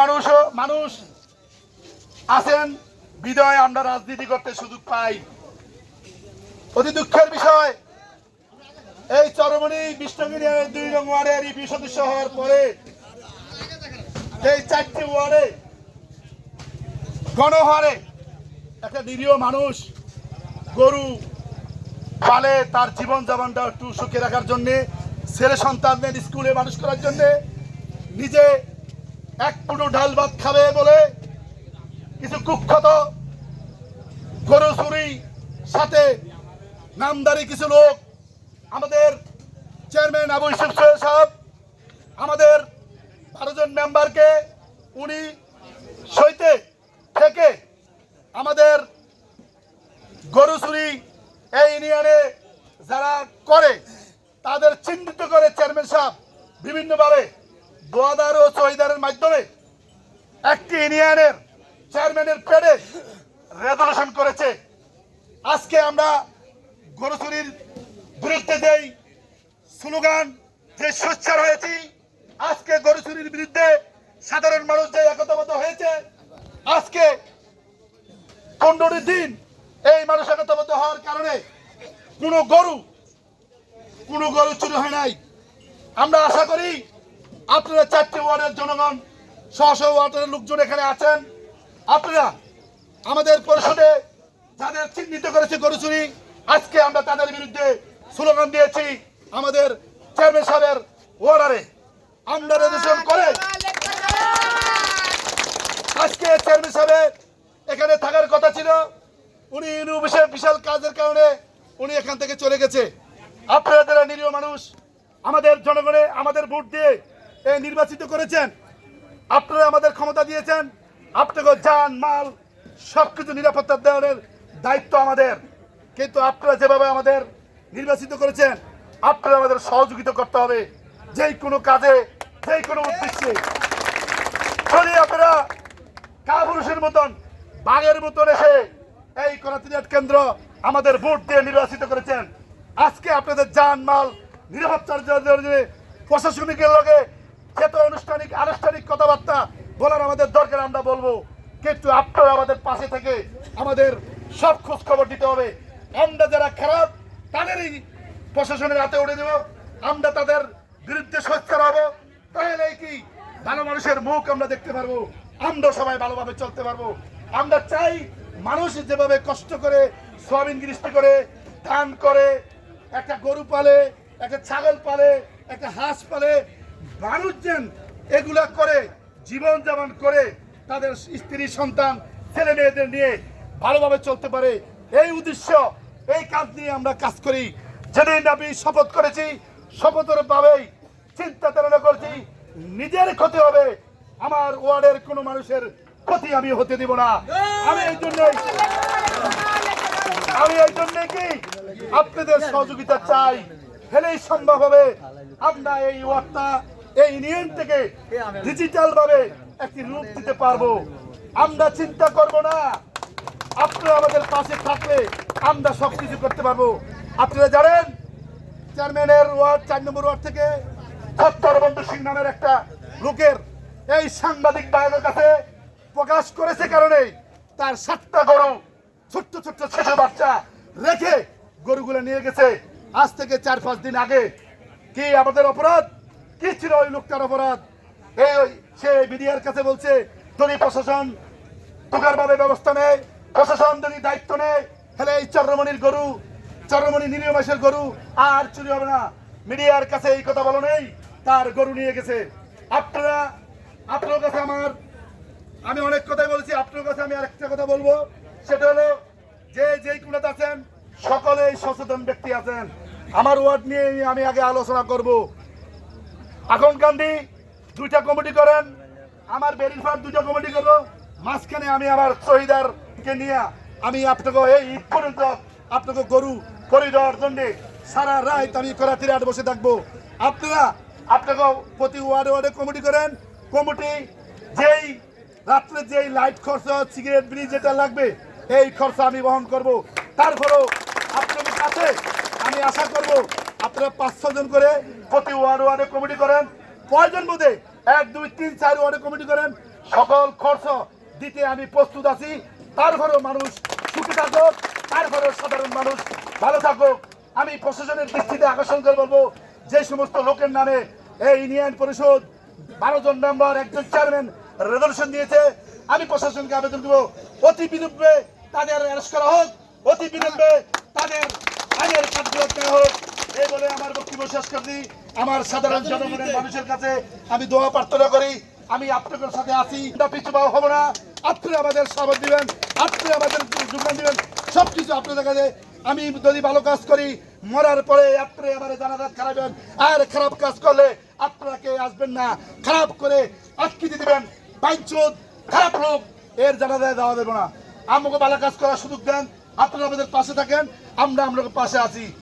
মানুষ মানুষ। আছেন, বিদয়, আমরা রাজনীতি করতে সুযোগ পাই। অতি দুঃখের বিষয়, এই চরমণি বিষ্ণুগিরি দুই নং ওয়ার্ডের ইপি সদস্য হওয়ার পরে এই চারটি ওয়ার্ডে গণহারে একটা নিরীহ মানুষ, গরু পালে তার জীবন যাপনটা একটু সুখে রাখার জন্যে, ছেলে সন্তানদের স্কুলে মানুষ করার জন্যে, নিজে এক পুরো ডাল ভাত খাবে বলে কিছু কুখ্যাত গরু চুরি সাথে নামদারি কিছু লোক আমাদের চেয়ারম্যান আবু ইসুফ সোহেল সাহেব, আমাদের বারো জন মেম্বারকে উনি সইতে থেকে আমাদের গরু চুরি এই ইউনিয়নে যারা করে, তাদের চিহ্নিত করে চেয়ারম্যান সাহেব বিভিন্নভাবে দোয়াদার ও চহিদারের মাধ্যমে একটি ইউনিয়নের চেয়ারম্যানের পেডে রেজলিউশন করেছে। আজকে আমরা গরু চুরির বিরুদ্ধে যেই স্লোগান, যে সোচ্চার হয়েছি, আজকে গরু চুরির বিরুদ্ধে সাধারণ মানুষ যে একতাবদ্ধ হয়েছে, আজকে পনেরোটি দিন এই মানুষ একতাবদ্ধ হওয়ার কারণে কোনো গরু কোনো গরু চুরি হয় নাই। আমরা আশা করি আপনারা চারটি ওয়ার্ডের জনগণ সহ ওয়ার্ডের লোকজন এখানে আছেন। আপনারা আমাদের পরিষদে যাদের চিহ্নিত করেছে গরু চুরি আজকে আমরা তাদের বিরুদ্ধে স্লোগান দিয়েছি আমাদের চেয়ারম্যান সাহেবের ওয়ার্ডারে আমরা রেজিস্ট্রেশন করে আজকে চেয়ারম্যান সাহেবের এখানে থাকার কথা ছিল। উনি ইউনিভার্সের বিশাল কাজের কারণে উনি এখান থেকে চলে গেছে। আপনারা যারা নিরীহ মানুষ, আমাদের জনগণে আমাদের ভোট দিয়ে নির্বাচিত করেছেন। আপনারা আমাদের ক্ষমতা দিয়েছেন। আপনাকে যান মাল সব কিছু নিরাপত্তা দেওয়ার দায়িত্ব আমাদের। কিন্তু আপনারা যেভাবে আমাদের নির্বাচিত করেছেন আপনারা আমাদের সহযোগিতা করতে হবে। যেই কোনো কাজে যেই কোনো উদ্দেশ্যে। যদি আপনারা কাপুরুষের মতন, বাঘের মতন এসে এই করাতিনাট কেন্দ্র আমাদের ভোট দিয়ে নির্বাচিত করেছেন। আজকে আপনাদের যান মাল, নিরাপত্তার জন্য প্রশাসনিকের লগে যত আনুষ্ঠানিক আনুষ্ঠানিক কথাবার্তা বলার আমাদের দরকার, আমরা বলব কিন্তু আপনারা আমাদের পাশে থেকে আমাদের সব খোঁজ খবর দিতে হবে। আমরা যারা খারাপ, তাদেরই প্রশাসনের হাতে উঠে দেব। আমরা তাদের বিরুদ্ধে সোচ্চার হব। তাহলে কি ভালো মানুষের মুখ আমরা দেখতে পারব, আমরা সবাই ভালোভাবে চলতে পারব। আমরা চাই মানুষ যেভাবে কষ্ট করে সোয়াবিন গৃষ্টি করে, ধান করে, একটা গরু পালে, একটা ছাগল পালে, একটা হাঁস পালে মানুষ যেন এগুলা করে, জীবন যাপন করে তাদের স্ত্রী, সন্তান, ছেলে মেয়েদের নিয়ে ভালোভাবে চলতে পারে। এই উদ্দেশ্য, এই কাজ নিয়ে আমরা কাজ করি। যেদিন আমি শপথ করেছি শপথের পাবেই চিন্তা ধারণা করছি, নিজের ক্ষতি হবে। আমার ওয়ার্ডের কোনো মানুষের ক্ষতি আমি হতে দিব না। আমি এই জন্যই আমি এই জন্য কি আপনাদের সহযোগিতা চাই। হেলেই সম্ভব হবে। আমরা এই ওয়ার্ডটা এই ইউনিয়ন থেকে ডিজিটাল ভাবে একটি রূপ দিতে পারব। আমরা চিন্তা করব না। আপনারা আমাদের পাশে থাকলে আমরা সবকিছু করতে পারব। আপনারা জানেন, চেয়ারম্যানের ওয়ার্ড, চার নম্বর ওয়ার্ড থেকে সত্তর বন্ধু সিং নামের একটা লোকের এই সাংবাদিক ভাইয়ের কাছে প্রকাশ করেছে কারণে তার সাতটা গরু, ছোট্ট ছোট্ট ছেলে বাচ্চা রেখে গরুগুলো নিয়ে গেছে। আজ থেকে চার পাঁচ দিন আগে। কি আমাদের অপরাধ? কি ছিল ওই লোকটার অপরাধ? এই ওই- সে মিডিয়ার কাছে বলছে, যদি প্রশাসন ভাবে ব্যবস্থা নেয়, প্রশাসন যদি দায়িত্ব নেয়, তাহলে এই চন্দ্রমণির গরু চন্দ্রমণি নীলিয় মাসের গরু আর চুরি হবে না। মিডিয়ার কাছে এই কথা বলো নেই, তার গরু নিয়ে গেছে। আপনারা, আপনার কাছে আমার, আমি অনেক কথাই বলেছি, আপনার কাছে আমি আরেকটা কথা বলব। সেটা হলো, যে যেই কুলাতে আছেন, সকলেই সচেতন ব্যক্তি আছেন। আমার ওয়ার্ড নিয়ে আমি আগে আলোচনা করব। এখন গান্ধী দুইটা কমিটি করেন। আমার বেরিফার দুইটা কমিটি করব মাঝখানে আমি আমার শহীদারকে নিয়ে আমি আপনাকে এই ঈদ পর্যন্ত আপনাকে গরু করে দেওয়ার জন্য সারা রাত আমি করাতির আট বসে থাকব। আপনারা, আপনাকে প্রতি ওয়ার্ডে ওয়ার্ডে কমিটি করেন। কমিটি যেই, রাত্রে যেই লাইট খরচ, সিগারেট, বিড়ি যেটা লাগবে, এই খরচ আমি বহন করব। তারপরেও আপনাদের কাছে আমি আশা করব আপনারা পাঁচ ছজন করে প্রতি ওয়ার্ড ওয়ার্ডে কমিটি করেন। প্রয়োজন বোধে এক, দুই, তিন, চার ওয়ার্ডে কমিটি করেন। সকল খরচ দিতে আমি প্রস্তুত আছি। তারপরেও মানুষ সুখী থাকুক, তারপরেও সাধারণ মানুষ ভালো থাকুক। আমি প্রশাসনের দৃষ্টিতে আকর্ষণ করে বলব, যে সমস্ত লোকের নামে এই ইউনিয়ন পরিষদ বারো জন মেম্বার, একজন চেয়ারম্যান রেজলিউশন দিয়েছে, আমি প্রশাসনকে আবেদন করব। অতি বিলম্বে তাদের অ্যারেস্ট করা হোক, অতি বিলম্বে তাদের আইনের কার্যকর করা হোক এই বলে আমার বক্তব্য শেষ করছি। আমার সাধারণ জনগণের মানুষের কাছে আমি দোয়া প্রার্থনা করি। আমি আপনাদের সাথে আছি। আমরা পিছু পা হব না। আপনি আমাদের সাবর দিবেন। আপনি আমাদের যোগদান দিবেন। সব কিছু আপনাদের কাছে। আমি যদি ভালো কাজ করি, মরার পরে আপনি আমার জানাজাত খারাপেন আর খারাপ কাজ করলে আপনারা কেউ আসবেন না। খারাপ করে আটকিতে দিবেন। বাইচুদ খারাপ লোক, এর জানাজায় দেওয়া দেবো না। আমাকে ভালো কাজ করার সুযোগ দেন। আপনারা আমাদের পাশে থাকেন। আমরা আপনাদের পাশে আছি।